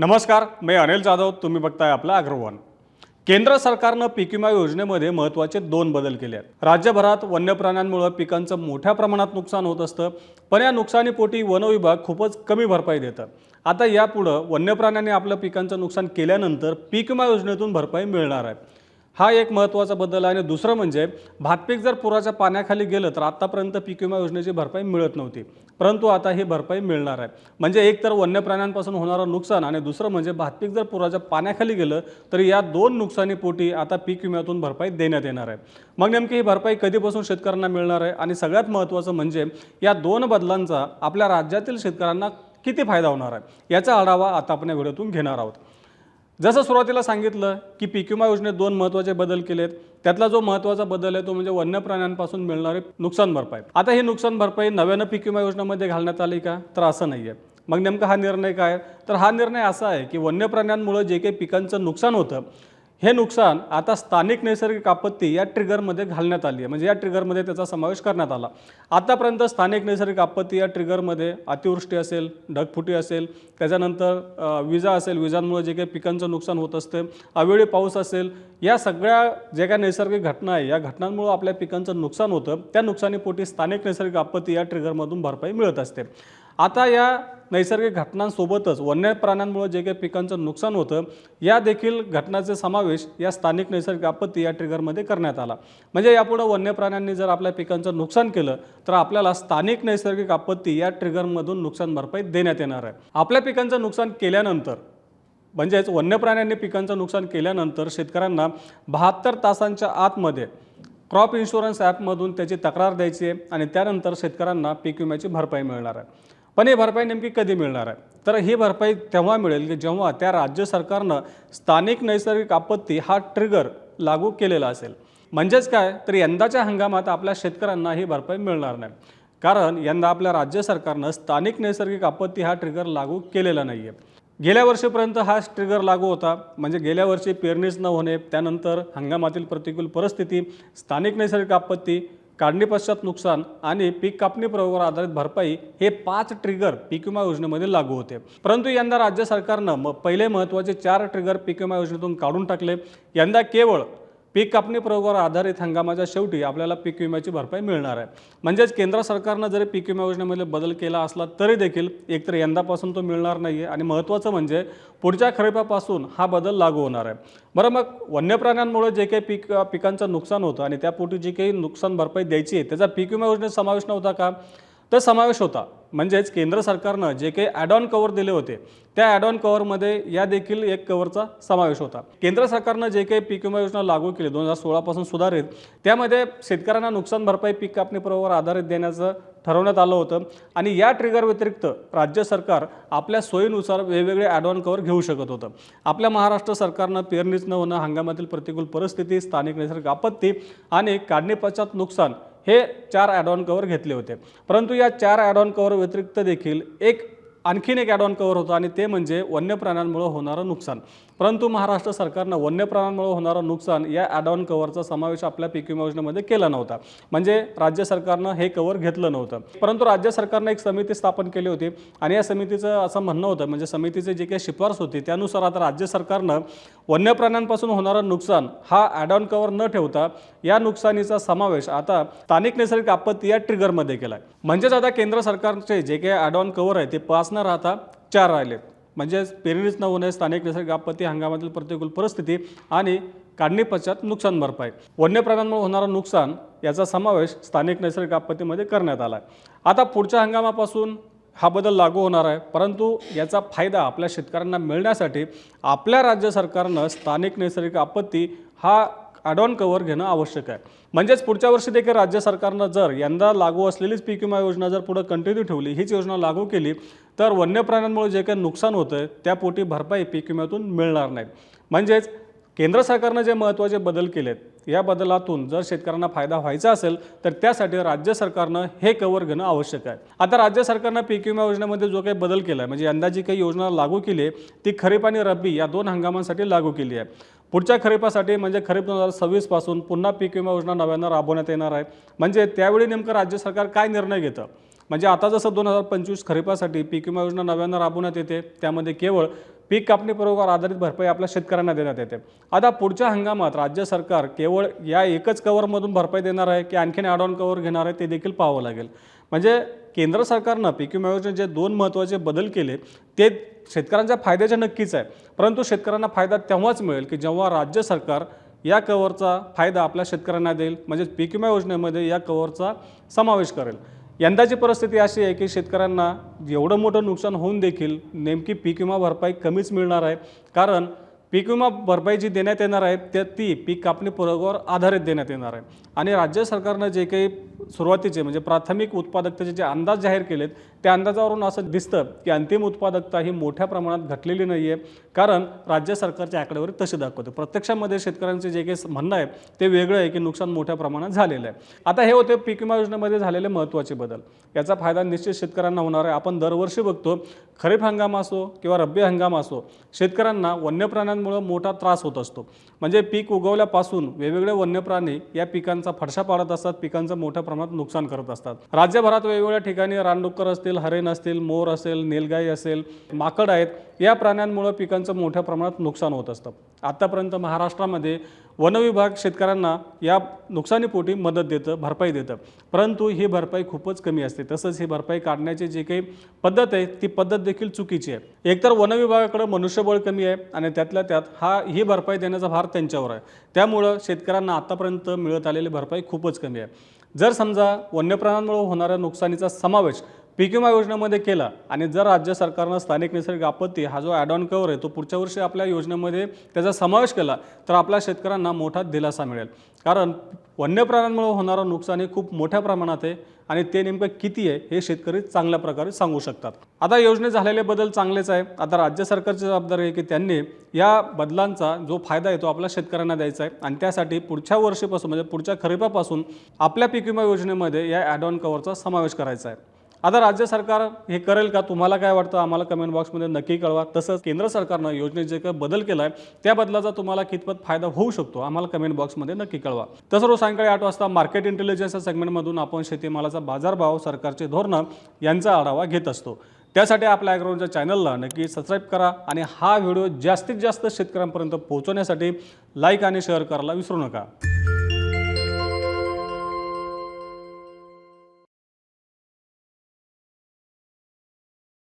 नमस्कार मी अनिल जाधव तुम्ही बघताय आपला अग्रवन. केंद्र सरकारनं पीक विमा योजनेमध्ये महत्त्वाचे दोन बदल केले आहेत. राज्यभरात वन्य प्राण्यांमुळे पिकांचं मोठ्या प्रमाणात नुकसान होत असतं पण या नुकसानीपोटी वन विभाग खूपच कमी भरपाई देतं. आता यापुढं वन्य प्राण्यांनी आपलं पिकांचं नुकसान केल्यानंतर पीक विमा योजनेतून भरपाई मिळणार आहे. हा एक महत्त्वाचा बदल आहे. आणि दुसरं म्हणजे भातपीक जर पुराच्या पाण्याखाली गेलं तर आत्तापर्यंत पीक विमा योजनेची भरपाई मिळत नव्हती. परंतु आता ही भरपाई मिळणार आहे. म्हणजे एक तर वन्य प्राण्यांपासून होणारं नुकसान आणि दुसरं म्हणजे भातपीक जर पुराच्या पाण्याखाली गेलं तर या दोन नुकसानीपोटी आता पीक विम्यातून भरपाई देण्यात येणार आहे. मग नेमकी ही भरपाई कधीपासून शेतकऱ्यांना मिळणार आहे? आणि सगळ्यात महत्त्वाचं म्हणजे या दोन बदलांचा आपल्या राज्यातील शेतकऱ्यांना किती फायदा होणार आहे? याचा आढावा आता आपण या व्हिडिओतून घेणार आहोत. जसं सुरुवातीला सांगितलं की पीक विमा योजनेत दोन महत्त्वाचे बदल केलेत त्यातला जो महत्त्वाचा बदल आहे तो म्हणजे वन्य प्राण्यांपासून मिळणारी नुकसान भरपाई. आता ही नुकसान भरपाई नव्यानं पीक विमा योजनेमध्ये घालण्यात आली का? तर असं नाही आहे मग नेमका हा निर्णय काय? तर हा निर्णय असा आहे की वन्य प्राण्यांमुळे जे काही पिकांचं नुकसान होतं हे नुकसान आता स्थानिक नैसर्गिक आपत्ती या ट्रिगरमध्ये घालण्यात आली आहे. म्हणजे या ट्रिगरमध्ये त्याचा समावेश करण्यात आला. आतापर्यंत स्थानिक नैसर्गिक आपत्ती या ट्रिगरमध्ये अतिवृष्टी असेल ढगफुटी असेल त्याच्यानंतर विजा असेल विजांमुळे जे काही पिकांचं नुकसान होत असते अवेळी पाऊस असेल या सगळ्या ज्या काही नैसर्गिक घटना आहे या घटनांमुळे आपल्या पिकांचं नुकसान होतं. त्या नुकसानीपोटी स्थानिक नैसर्गिक आपत्ती या ट्रिगरमधून भरपाई मिळत असते. आता या नैसर्गिक घटनांसोबतच वन्य प्राण्यांमुळे जे काही पिकांचं नुकसान होतं या देखील घटनाचे समावेश या स्थानिक नैसर्गिक आपत्ती या ट्रिगरमध्ये करण्यात आला. म्हणजे यापुढं वन्य प्राण्यांनी जर आपल्या पिकांचं नुकसान केलं तर आपल्याला स्थानिक नैसर्गिक आपत्ती या ट्रिगरमधून नुकसान भरपाई देण्यात येणार आहे. आपल्या पिकांचं नुकसान केल्यानंतर म्हणजेच वन्य प्राण्यांनी पिकांचं नुकसान केल्यानंतर शेतकऱ्यांना बहात्तर तासांच्या आतमध्ये क्रॉप इन्शुरन्स ॲपमधून त्याची तक्रार द्यायची आहे आणि त्यानंतर शेतकऱ्यांना पीक विम्याची भरपाई मिळणार आहे. पण ही भरपाई नेमकी कधी मिळणार आहे? तर ही भरपाई तेव्हा मिळेल की जेव्हा त्या राज्य सरकारनं स्थानिक नैसर्गिक आपत्ती हा ट्रिगर लागू केलेला असेल. म्हणजेच काय? तर यंदाच्या हंगामात आपल्या शेतकऱ्यांना ही भरपाई मिळणार नाही. कारण यंदा आपल्या राज्य सरकारनं स्थानिक नैसर्गिक आपत्ती हा ट्रिगर लागू केलेला नाही आहे गेल्या वर्षीपर्यंत हा ट्रिगर लागू होता. म्हणजे गेल्या वर्षी पेरणीच न होणे त्यानंतर हंगामातील प्रतिकूल परिस्थिती स्थानिक नैसर्गिक आपत्ती काढणीपश्चात नुकसान आणि पीक कापणी प्रयोगावर आधारित भरपाई हे पाच ट्रिगर पीक विमा योजनेमध्ये लागू होते. परंतु यंदा राज्य सरकारनं म पहिले महत्त्वाचे चार ट्रिगर पीक विमा योजनेतून काढून टाकले. यंदा केवळ पीक कापणी प्रयोगावर आधारित हंगामाच्या शेवटी आपल्याला पीक विम्याची भरपाई मिळणार आहे. म्हणजेच केंद्र सरकारनं जरी पीक विमा योजनेमध्ये बदल केला असला तरी देखील एकतर यंदापासून तो मिळणार नाही आहे आणि महत्त्वाचं म्हणजे पुढच्या खरेपापासून हा बदल लागू होणार आहे. बरं मग वन्य प्राण्यांमुळे जे काही पीक पिकांचं नुकसान होतं आणि त्यापोटी जी काही नुकसान भरपाई द्यायची आहे त्याचा पीक विमा योजनेत समावेश नव्हता का? तर समावेश होता. म्हणजेच केंद्र सरकारनं जे काही ॲड ऑन कवर दिले होते त्या ॲड ऑन कवरमध्ये या देखील एक कवरचा समावेश होता. केंद्र सरकारनं जे काही पीक विमा योजना लागू केली दोन हजार सोळापासून सुधारित त्यामध्ये शेतकऱ्यांना नुकसान भरपाई पीक कापणी प्रयोगावर आधारित देण्याचं ठरवण्यात आलं होतं आणि या ट्रिगर व्यतिरिक्त राज्य सरकार आपल्या सोयीनुसार वेगवेगळे ॲड ऑन कवर घेऊ शकत होतं. आपल्या महाराष्ट्र सरकारनं पेरणीच न होणं हंगामातील प्रतिकूल परिस्थिती स्थानिक नैसर्गिक आपत्ती आणि काढणीपश्चात नुकसान हे चार ॲडॉन कवर घेतले होते. परंतु या चार ॲडॉन कवर व्यतिरिक्त देखील एक आणखीन एक ॲडॉन कवर होतं आणि ते म्हणजे वन्य प्राण्यांमुळे होणारं नुकसान. परंतु महाराष्ट्र सरकारनं वन्य प्राण्यांमुळे होणारं नुकसान या ॲडॉन कव्हरचा कवरचा समावेश आपल्या पीक विमा योजनेमध्ये केला नव्हता. म्हणजे राज्य सरकारनं हे कवर घेतलं नव्हतं. परंतु राज्य सरकारनं एक समिती स्थापन केली होती आणि या समितीचं असं म्हणणं होतं म्हणजे समितीचे जे काही शिफारस होती त्यानुसार आता राज्य सरकारनं वन्य प्राण्यांपासून होणारं नुकसान हा ॲडॉन कव्हर कवर न ठेवता या नुकसानीचा समावेश आता स्थानिक नैसर्गिक आपत्ती या ट्रिगरमध्ये केला आहे म्हणजेच आता केंद्र सरकारचे जे काही ॲडॉन कव्हर कवर आहे ते पाच न राहता चार राहिलेत. म्हणजेच पेरणीच न होणे स्थानिक नैसर्गिक आपत्ती हंगामातील प्रतिकूल परिस्थिती आणि काढणी पश्चात नुकसान भरपाई. वन्य प्राण्यांमुळे होणारं नुकसान याचा समावेश स्थानिक नैसर्गिक आपत्तीमध्ये करण्यात आला आहे. आता पुढच्या हंगामापासून हा बदल लागू होणार आहे परंतु याचा फायदा आपल्या शेतकऱ्यांना मिळण्यासाठी आपल्या राज्य सरकारनं स्थानिक नैसर्गिक आपत्ती हा ॲडॉन कवर घेणं आवश्यक आहे. म्हणजेच पुढच्या वर्षी देखील राज्य सरकारनं जर यंदा लागू असलेलीच पीक विमा योजना जर पुढं कंटिन्यू ठेवली हीच योजना लागू केली तर वन्य प्राण्यांमुळे जे काही नुकसान होतं आहे त्यापोटी भरपाई पीक विम्यातून मिळणार नाही. म्हणजेच केंद्र सरकारनं जे महत्त्वाचे बदल केलेत या बदलातून जर शेतकऱ्यांना फायदा व्हायचा असेल तर त्यासाठी राज्य सरकारनं हे कवर घेणं आवश्यक आहे. आता राज्य सरकारनं पीक विमा योजनेमध्ये जो काही बदल केला आहे म्हणजे यंदा जी काही योजना लागू केली आहे ती खरीप आणि रब्बी या दोन हंगामांसाठी लागू केली आहे. पुढच्या खरीपासाठी म्हणजे खरीप दोन हजार सव्वीसपासून पुन्हा पीक विमा योजना नव्यानं राबवण्यात येणार आहे. म्हणजे त्यावेळी नेमकं राज्य सरकार काय निर्णय घेतं? म्हणजे आता जसं दोन हजार पंचवीस खरीपासाठी पीक विमा योजना नव्यानं राबवण्यात येते त्यामध्ये केवळ पीक कापणी प्रयोगावर आधारित भरपाई आपल्या शेतकऱ्यांना देण्यात येते. आता पुढच्या हंगामात राज्य सरकार केवळ या एकच कवरमधून भरपाई देणार आहे की आणखीन ॲड ऑन कवर घेणार आहे ते देखील पाहावं लागेल. म्हणजे केंद्र सरकारनं पीक विमा योजनेत जे दोन महत्त्वाचे बदल केले ते शेतकऱ्यांच्या फायद्याचे नक्कीच आहे. परंतु शेतकऱ्यांना फायदा तेव्हाच मिळेल की जेव्हा राज्य सरकार या कवरचा फायदा आपल्या शेतकऱ्यांना देईल म्हणजे पीक विमा योजनेमध्ये या कवरचा समावेश करेल. यंदाची परिस्थिती अशी आहे की शेतकऱ्यांना एवढं मोठं नुकसान होऊन देखील नेमकी पीक विमा भरपाई कमीच मिळणार आहे. कारण पीक विमा भरपाई जी देण्यात येणार आहे त्या ती पीक कापणी प्रयोगावर आधारित देण्यात येणार आहे. आणि राज्य सरकारनं जे काही सुरुवातीचे म्हणजे प्राथमिक उत्पादकतेचे जे अंदाज जाहीर केलेत त्या अंदाजावरून असं दिसतं की अंतिम उत्पादकता ही मोठ्या प्रमाणात घटलेली नाही आहे कारण राज्य सरकारची आकडेवारी तशी दाखवते. प्रत्यक्षामध्ये शेतकऱ्यांचे जे काही म्हणणं आहे ते वेगळं आहे की नुकसान मोठ्या प्रमाणात झालेलं आहे. आता हे होते पीक विमा योजनेमध्ये झालेले महत्त्वाचे बदल. याचा फायदा निश्चित शेतकऱ्यांना होणार आहे. आपण दरवर्षी बघतो खरीप हंगाम असो किंवा रब्बी हंगाम असो शेतकऱ्यांना वन्य कीटकांमुळं मोठा त्रास होत असतो. म्हणजे पीक उगवल्यापासून वेगवेगळे वन्य प्राणी या पिकांचा फडशा पाडत असतात पिकांचं मोठ्या प्रमाणात नुकसान करत असतात. राज्यभरात वेगवेगळ्या ठिकाणी रानडुक्कर असतील हरेण असतील मोर असेल नेलगाई असेल माकड आहेत या प्राण्यांमुळं पिकांचं मोठ्या प्रमाणात नुकसान होत असतं. आत्तापर्यंत महाराष्ट्रामध्ये वन विभाग शेतकऱ्यांना या नुकसानीपोटी मदत देतं भरपाई देतं. परंतु ही भरपाई खूपच कमी असते. तसंच ही भरपाई काढण्याची जी काही पद्धत आहे ती पद्धत देखील चुकीची आहे. एकतर वन विभागाकडे मनुष्यबळ कमी आहे आणि त्यातल्या त्यात हा ही भरपाई देण्याचा भार त्यांच्यावर आहे. त्यामुळं शेतकऱ्यांना आतापर्यंत मिळत आलेली भरपाई खूपच कमी आहे. जर समजा वन्यप्राण्यांमुळे होणाऱ्या नुकसानीचा समावेश पीक विमा योजनेमध्ये केला आणि जर राज्य सरकारनं स्थानिक नैसर्गिक आपत्ती हा जो ॲड ऑन कवर आहे तो पुढच्या वर्षी आपल्या योजनेमध्ये त्याचा समावेश केला तर आपल्या शेतकऱ्यांना मोठा दिलासा मिळेल. कारण वन्यप्राण्यांमुळे होणारं नुकसान हे खूप मोठ्या प्रमाणात आहे आणि ते नेमकं किती आहे हे शेतकरी चांगल्या प्रकारे सांगू शकतात. आता योजनेत झालेले बदल चांगलेच आहे. आता राज्य सरकारची जबाबदारी आहे की त्यांनी या बदलांचा जो फायदा आहे तो आपल्या शेतकऱ्यांना द्यायचा आहे. आणि त्यासाठी पुढच्या वर्षीपासून म्हणजे पुढच्या खरीपापासून आपल्या पीक विमा योजनेमध्ये या ॲड ऑन कवरचा समावेश करायचा आहे. आता राज्य सरकार हे करेल का? तुम्हाला काय वाटतं? आम्हाला कमेंट बॉक्समध्ये नक्की कळवा. तसंच केंद्र सरकारनं योजनेत जे काही बदल केला आहे त्या बदलाचा तुम्हाला कितपत फायदा होऊ शकतो? आम्हाला कमेंट बॉक्समध्ये नक्की कळवा. तसं रोज सायंकाळी आठ वाजता मार्केट इंटेलिजन्स या सेगमेंटमधून आपण शेतीमालाचा बाजारभाव सरकारचे धोरणं यांचा आढावा घेत असतो. त्यासाठी आपल्या ॲग्रोच्या चॅनलला नक्की सबस्क्राईब करा आणि हा व्हिडिओ जास्तीत जास्त शेतकऱ्यांपर्यंत पोहोचवण्यासाठी लाईक आणि शेअर करायला विसरू नका.